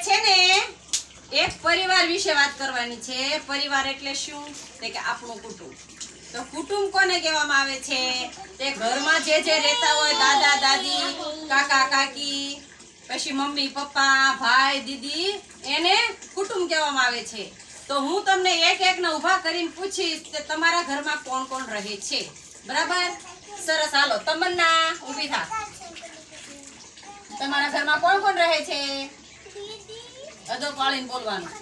છે ને, એક પરિવાર વિશે વાત કરવાની છે. પરિવાર એટલે શું? કે આપણું કુટુંબ. તો કુટુંબ કોને કહેવામાં આવે છે? તે ઘરમાં જે જે રહેતા હોય, દાદા, દાદી, કાકા, કાકી, પછી મમ્મી, પપ્પા, ભાઈ, દીદી, એને કુટુંબ કહેવામાં આવે છે. તો હું તમને એક એક ને ઊભા કરીને પૂછીશ કે તમારા ઘરમાં કોણ કોણ રહે છે? બરાબર? સરસ. હાલો, તમન્ના, ઊભી થા. તમારા ઘરમાં કોણ કોણ રહે છે? અદો પાળીને બોલવાનું.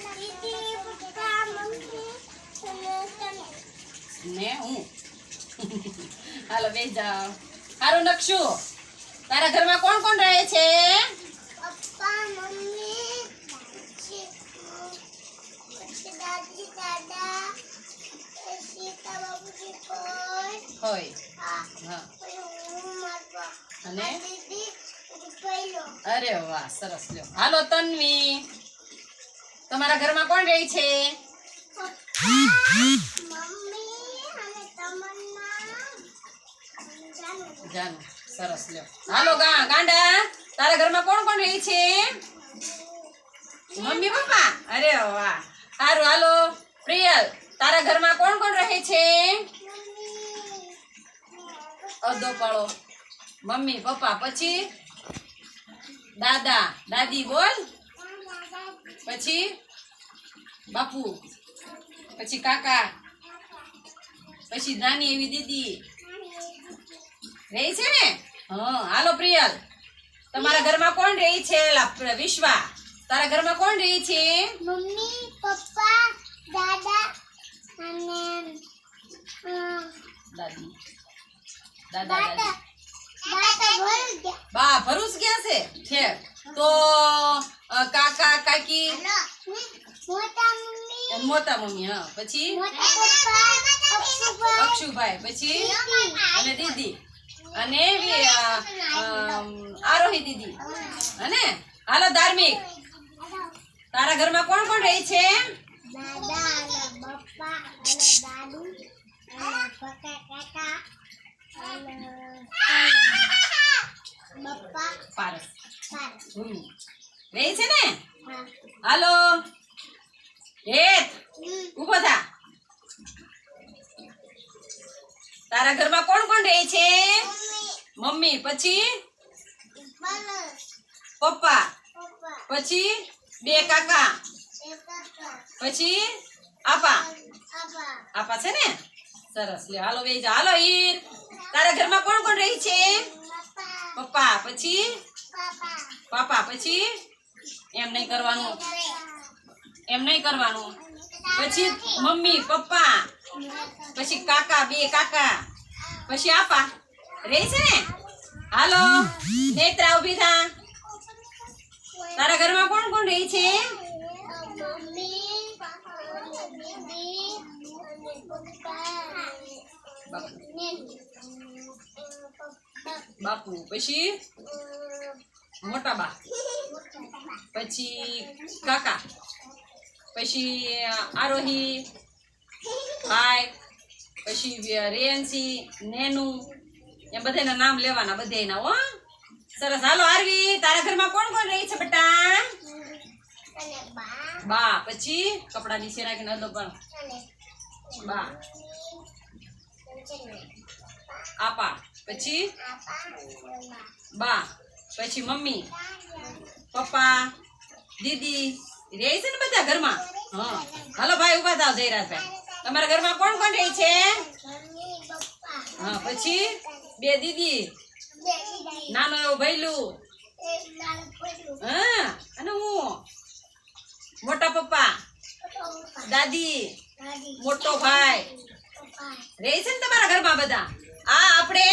ને હું? હાલો બે જાઓ. હારું, નકશુ, તારા ઘરમાં કોણ કોણ રહે છે? અરે વાહ, સરસ લ્યો. હાલો, તન્વી. તમારા ઘરમાં કોણ રહે છે? સરસ, લ્યો. હાલો ગાંડા, તારા ઘરમાં કોણ કોણ રહે છે? મમ્મી, પપ્પા? અરે વાહ, સારું, હાલો. પ્રિયલ, તારા ઘરમાં કોણ કોણ રહે છે? અડધો પાળો. મમ્મી, પપ્પા, પછી? દાદા, દાદી, બોલ. પછી? બાપુ. પછી કાકા. પછી નાની એવી દીદી. રહી છે ને? હા હાલો પ્રિયલ. તમારા ઘરમાં કોણ રહી છે? વિશ્વા. તારા ઘરમાં કોણ રહી છે? મમ્મી પપ્પા દાદા અને દાદી. દાદા દાદા. બા ભરૂચ ગયા છે? ઠેક. તો કાકા કાકી. મોટા મમ્મી. હા. પછી? અક્ષુભાઈ. પછી? અને દીદી. અને આરોહી દીદી. અને હાલો ધાર્મિક. તારા ઘરમાં કોણ કોણ રહે છે? પારસ. પારસ. રહે છે ને? હાલો. હેત. ઊભો થા. તારા ઘરમાં કોણ કોણ રહે છે? મમ્મી. પછી? પપ્પા. પછી? બે કાકા. પછી? આપા. આપા છે ને? સરસ. લે હાલો બે જા. હાલો ઈર તારા ઘરમાં કોણ કોણ રહી છે? પપ્પા. પછી? પાપા પછી? એમ નહીં કરવાનું. એમ નહીં કરવાનું. પછી મમ્મી, પપ્પા, પછી કાકા, બે કાકા, પછી આપા. રહે છે ને? હાલો, નેત્રા ઊભી થા. તારા ઘરમાં કોણ કોણ રહે છે? બાપુ. પછી? મોટા બા. પછી કાકા, પછી આરોહી, ભાઈ, પછી રેન્સી નેનુ એ બધાના નામ લેવાના બધાયના હો. સરસ. હાલો, આરવી, તારા ઘરમાં કોણ કોણ રહી છે બેટા? બા, પછી કપડા નીચે રાખીને અડધો પણ. બા. આપા, પછી? બા. પછી મમ્મી, પપ્પા, દીદી રહે છે ને બધા ઘરમાં? હા. હાલો ભાઈ ઊભા થાવ, જયરાજભાઈ. તમારા ઘરમાં કોણ કોણ રહે છે? હા, પછી બે દીદી. નાનો એવો એક હા, અને હું. મોટા પપ્પા. દાદી. મોટો ભાઈ. રહે છે ને તમારા ઘરમાં બધા? આ આપણે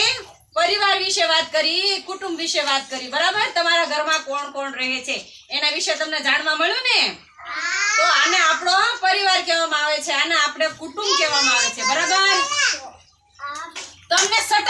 પરિવાર વિશે વાત કરી, કુટુંબ વિશે વાત કરી, બરાબર? તમારા ઘરમાં કોણ કોણ રહે છે? એના વિશે તમને જાણવા મળ્યું ને? તો આને આપણો પરિવાર કહેવામાં આવે છે, આને આપણે કુટુંબ કહેવામાં આવે છે, બરાબર? તમને સટા